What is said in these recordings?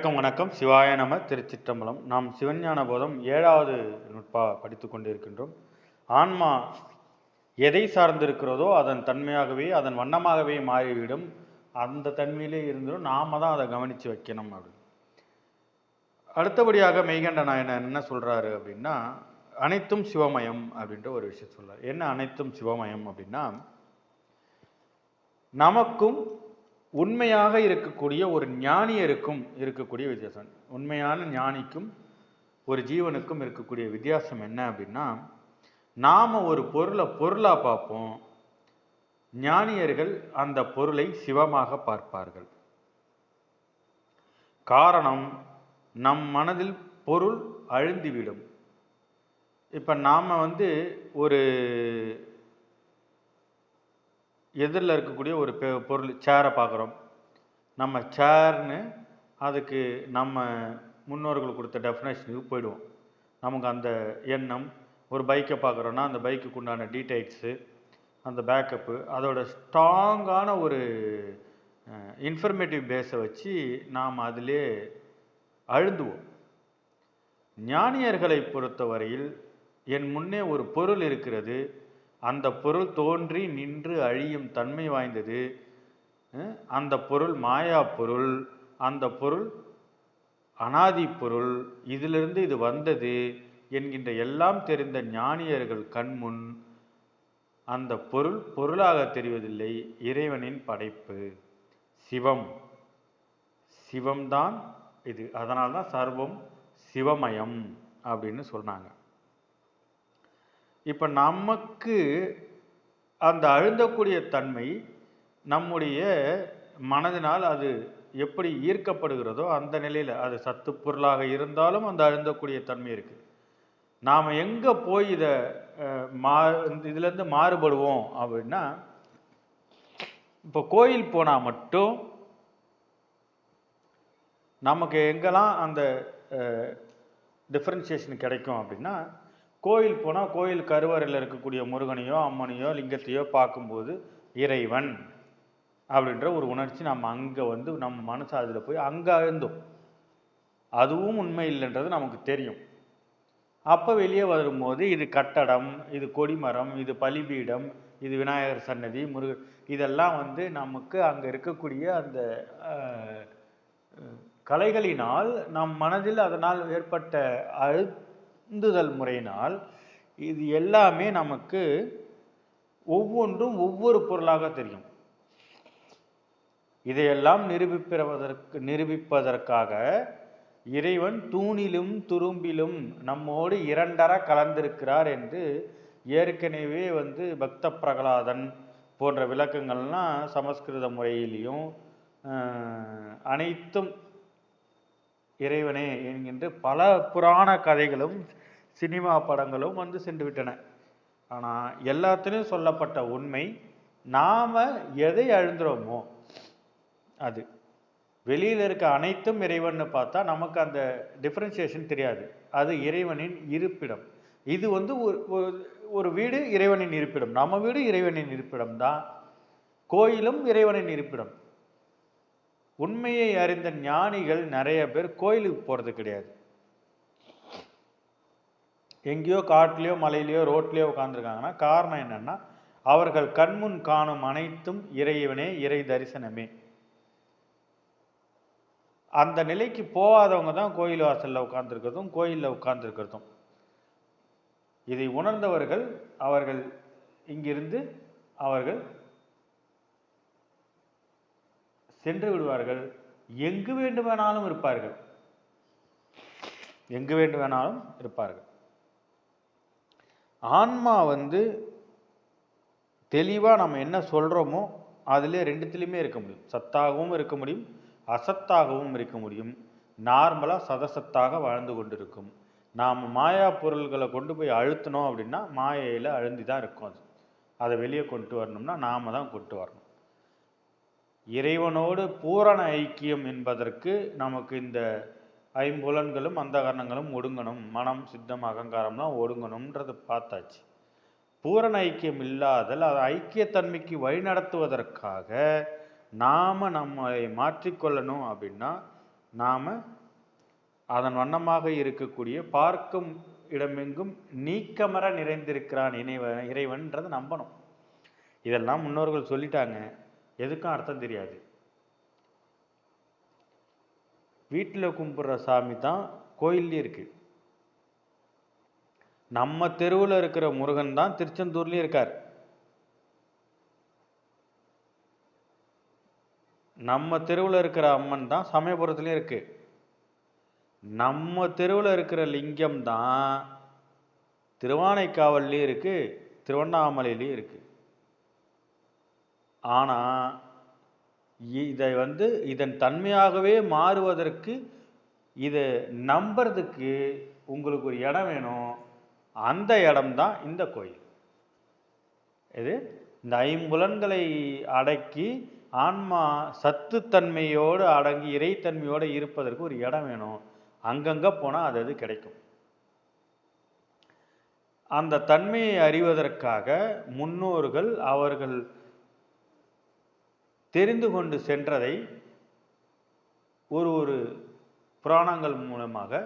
வணக்கம் வணக்கம். சிவாய நம திருச்சிற்றம்பலம். நாம் சிவஞான போதம் ஏழாவது நுட்பா படித்து கொண்டிருக்கின்றோம். ஆன்மா எதை சார்ந்திருக்கிறதோ அதன் தன்மையாகவே அதன் வண்ணமாகவே மாறிவிடும். அந்த தன்மையிலே இருந்தும் நாம தான் அதை கவனித்து வைக்கணும் அப்படின்னு. அடுத்தபடியாக மெய்கண்ட நாயனர் என்ன சொல்றாரு அப்படின்னா அனைத்தும் சிவமயம் அப்படின்ற ஒரு விஷயம் சொல்கிறார் என்ன அனைத்தும் சிவமயம் அப்படின்னா நமக்கும் உண்மையாக இருக்கக்கூடிய ஒரு ஞானியருக்கும் இருக்கக்கூடிய வித்தியாசம். உண்மையான ஞானிக்கும் ஒரு ஜீவனுக்கும் இருக்கக்கூடிய வித்தியாசம் என்ன அப்படின்னா நாம் ஒரு பொருளை பொருளாக பார்ப்போம். ஞானியர்கள் அந்த பொருளை சிவமாக பார்ப்பார்கள். காரணம் நம் மனதில் பொருள் அழுந்திவிடும். இப்போ நாம் வந்து ஒரு எதிரில் இருக்கக்கூடிய ஒரு பெ- பொருள் சேரை பார்க்குறோம். நம்ம சேர்னு அதுக்கு நம்ம முன்னோர்கள் கொடுத்த டெஃபினேஷனுக்கு போயிடுவோம். நமக்கு அந்த எண்ணம் ஒரு பைக்கை பார்க்குறோன்னா அந்த பைக்குக்கு உண்டான டீடைல்ஸு அந்த பேக்கப்பு அதோட ஸ்ட்ராங்கான ஒரு இன்ஃபர்மேட்டிவ் பேஸை வச்சு நாம் அதிலே அழுந்துவோம். ஞானியர்களை பொறுத்தவரையில் என் முன்னே ஒரு பொருள் இருக்கிறது அந்த பொருள் தோன்றி நின்று அழியும் தன்மை வாய்ந்தது. அந்த பொருள் மாயா பொருள் அந்த பொருள் அனாதி பொருள் இதிலிருந்து இது வந்தது என்கின்ற எல்லாம் தெரிந்த ஞானியர்கள் கண்முன் அந்த பொருள் பொருளாக தெரிவதில்லை இறைவனின் படைப்பு. சிவம். சிவம்தான் இது. அதனால்தான் சர்வம் சிவமயம் அப்படின்னு சொன்னாங்க இப்போ நமக்கு அந்த அழுந்தக்கூடிய தன்மை நம்முடைய மனதினால் அது எப்படி ஈர்க்கப்படுகிறதோ அந்த நிலையில் அது சத்து பொருளாக இருந்தாலும் அந்த அழுந்தக்கூடிய தன்மை இருக்குது நாம் எங்கே போய் இதை அஹ், மா மாறுபடுவோம் அப்படின்னா இப்போ கோயில் போனால் மட்டும் நமக்கு எங்கெல்லாம் அந்த டிஃப்ரென்சியேஷன் கிடைக்கும் அப்படின்னா கோயில் போனால் கோயில் கருவறையில் இருக்கக்கூடிய முருகனையோ அம்மனையோ லிங்கத்தையோ பார்க்கும்போது இறைவன் அப்படின்ற ஒரு உணர்ச்சி நம்ம அங்கே வந்து நம்ம மனசு அதில் போய் அங்கே அழுந்தோம். அதுவும் உண்மை இல்லைன்றது நமக்கு தெரியும். அப்போ வெளியே வரும்போது இது கட்டடம் இது கொடிமரம் இது பலிபீடம் இது விநாயகர் சன்னதி முருக இதெல்லாம் வந்து நமக்கு அங்கே இருக்கக்கூடிய அந்த கலைகளினால் நம் மனதில் அதனால் ஏற்பட்ட அழு உந்துதல் முறையினால் இது எல்லாமே நமக்கு ஒவ்வொன்றும் ஒவ்வொரு பொருளாக தெரியும். இதையெல்லாம் நிரூபிப்பதற்கு நிரூபிப்பதற்காக இறைவன் தூணிலும் துரும்பிலும் நம்மோடு இரண்டர கலந்திருக்கிறார் என்று ஏற்கனவே வந்து பக்த பிரகலாதன் போன்ற விளக்கங்கள்லாம் சமஸ்கிருத முறையிலையும் அனைத்தும் இறைவனே என்கின்ற பல புராண கதைகளும் சினிமா படங்களும் வந்து சென்று விட்டன ஆனால் எல்லாத்துலேயும் சொல்லப்பட்ட உண்மை நாம் எதை அழுந்துறோமோ அது. வெளியில் இருக்க அனைத்தும் இறைவன்னு பார்த்தா நமக்கு அந்த டிஃப்ரென்சியேஷன் தெரியாது. அது இறைவனின் இருப்பிடம். இது வந்து ஒரு ஒரு- ஒரு வீடு இறைவனின் இருப்பிடம். நம்ம வீடு இறைவனின் இருப்பிடம் தான் கோயிலும் இறைவனின் இருப்பிடம். உண்மையை அறிந்த ஞானிகள் நிறைய பேர் கோயிலுக்கு போகிறது கிடையாது. எங்கேயோ காட்டிலையோ மலையிலையோ ரோட்லேயோ உட்காந்துருக்காங்கன்னா காரணம் என்னன்னா அவர்கள் கண்முன் காணும் அனைத்தும் இறைவனே இறை தரிசனமே. அந்த நிலைக்கு போகாதவங்க தான் கோயில் வாசலில் உட்காந்துருக்கிறதும் கோயிலில் உட்கார்ந்திருக்கிறதும். இதை உணர்ந்தவர்கள் அவர்கள் இங்கிருந்து அவர்கள் சென்று விடுவார்கள். எங்கு வேண்டுமானாலும் இருப்பார்கள். எங்கு வேண்டுமானாலும் இருப்பார்கள். ஆன்மா வந்து தெளிவாக நம்ம என்ன சொல்கிறோமோ அதில் ரெண்டுத்துலேயுமே இருக்க முடியும். சத்தாகவும் இருக்க முடியும் அசத்தாகவும் இருக்க முடியும். நார்மலாக சதசத்தாக வாழ்ந்து கொண்டிருக்கும். நாம் மாயா பொருள்களை கொண்டு போய் அழுத்தினோம் அப்படின்னா மாயையில் அழுந்தி தான் இருக்கும் அது. அதை வெளியே கொண்டு வரணும்னா நாம தான் கொண்டு வரணும். இறைவனோடு பூரண ஐக்கியம் என்பதற்கு நமக்கு இந்த ஐம்புலன்களும் அந்த கரணங்களும் ஒடுங்கணும். மனம் சித்தம் அகங்காரம்லாம் ஒடுங்கணும்ன்றது பார்த்தாச்சு. பூரண ஐக்கியம் இல்லாதல் அது ஐக்கியத்தன்மைக்கு வழிநடத்துவதற்காக நாம் நம்மை மாற்றிக்கொள்ளணும் அப்படின்னா நாம் அதன் வண்ணமாக இருக்கக்கூடிய பார்க்கும் இடமெங்கும் நீக்கமர நிறைந்திருக்கிறான் இணைவ இறைவன்றதை நம்பணும். இதெல்லாம் முன்னோர்கள் சொல்லிட்டாங்க. எதுக்கும் அர்த்தம் தெரியாது. வீட்டில் கும்பிட்ற சாமி தான் கோயில்லையும் இருக்கு. நம்ம தெருவில் இருக்கிற முருகன் தான் திருச்செந்தூர்லேயும் இருக்கார். நம்ம தெருவில் இருக்கிற அம்மன் தான் சமயபுரத்துலேயும் இருக்கு. நம்ம தெருவில் இருக்கிற லிங்கம் தான் திருவானைக்காவல்லையும் இருக்கு திருவண்ணாமலையிலையும் இருக்குது ஆனால் இதை வந்து இதன் தன்மையாகவே மாறுவதற்கு இதை நம்புறதுக்கு உங்களுக்கு ஒரு இடம் வேணும். அந்த இடம்தான் இந்த கோயில். இது இந்த ஐம்புலன்களை அடக்கி ஆன்மா சத்துத்தன்மையோடு அடங்கி இறைத்தன்மையோடு இருப்பதற்கு ஒரு இடம் வேணும். அங்கங்கே போனால் அது அது கிடைக்கும். அந்த தன்மையை அறிவதற்காக முன்னோர்கள் அவர்கள் தெரிந்து கொண்டு சென்றதை ஒரு ஒரு புராணங்கள் மூலமாக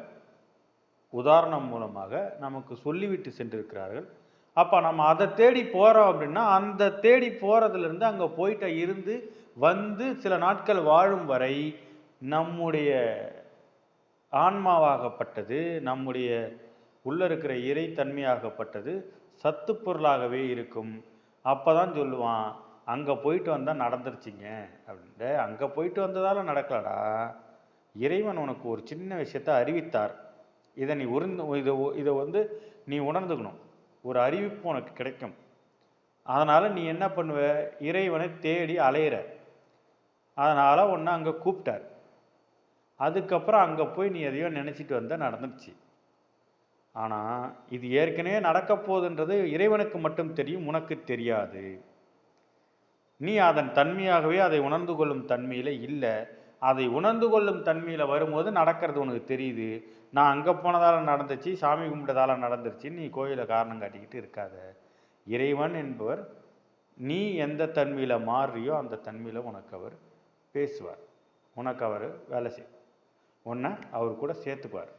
உதாரணம் மூலமாக நமக்கு சொல்லிவிட்டு சென்றிருக்கிறார்கள். அப்போ நம்ம அதை தேடி போகிறோம் அப்படின்னா அந்த தேடி போகிறதுலேருந்து அங்கே போயிட்ட இருந்து வந்து சில நாட்கள் வாழும் வரை நம்முடைய ஆன்மாவாகப்பட்டது நம்முடைய உள்ளே இருக்கிற இறைத்தன்மையாகப்பட்டது சத்து பொருளாகவே இருக்கும். அப்போ தான் சொல்லுவான் அங்கே போயிட்டு வந்தால் நடந்துருச்சிங்க அப்படின்ட்டு அங்கே போயிட்டு வந்ததால் நடக்கலடா. இறைவன் உனக்கு ஒரு சின்ன விஷயத்த அறிவித்தார். இதை நீ உருந்து இதை இதை வந்து நீ உணர்ந்துக்கணும். ஒரு அறிவிப்பு உனக்கு கிடைக்கும். அதனால் நீ என்ன பண்ணுவ? இறைவனை தேடி அலையிற. அதனால் ஒன்று அங்கே கூப்பிட்டார். அதுக்கப்புறம் அங்கே போய் நீ எதையோ நினச்சிட்டு வந்தால் நடந்துச்சு ஆனால் இது ஏற்கனவே நடக்க போகுதுன்றது இறைவனுக்கு மட்டும் தெரியும் உனக்கு தெரியாது. நீ அதன் தன்மையாகவே அதை உணர்ந்து கொள்ளும் தன்மையில் இல்லை. அதை உணர்ந்து கொள்ளும் தன்மையில் வரும்போது நடக்கிறது உனக்கு தெரியுது. நான் அங்கே போனதால் நடந்துச்சு சாமி கும்பிட்டதால் நடந்துருச்சுன்னு நீ கோயிலை காரணம் காட்டிக்கிட்டு இருக்காத. இறைவன் என்பவர் நீ எந்த தன்மையில் மாறுறியோ அந்த தன்மையில் உனக்கு அவர் பேசுவார். உனக்கு அவர் வேலை செய். உன்னை அவர் கூட சேர்த்துப்பார்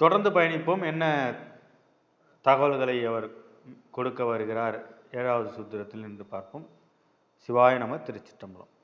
தொடர்ந்து பயணிப்போம். என்ன தகவல்களை அவர் கொடுக்க வருகிறார்? ஏழாவது சூத்திரத்தில் நின்று பார்ப்போம். சிவாய நம திருச்சிற்றம்பலம்.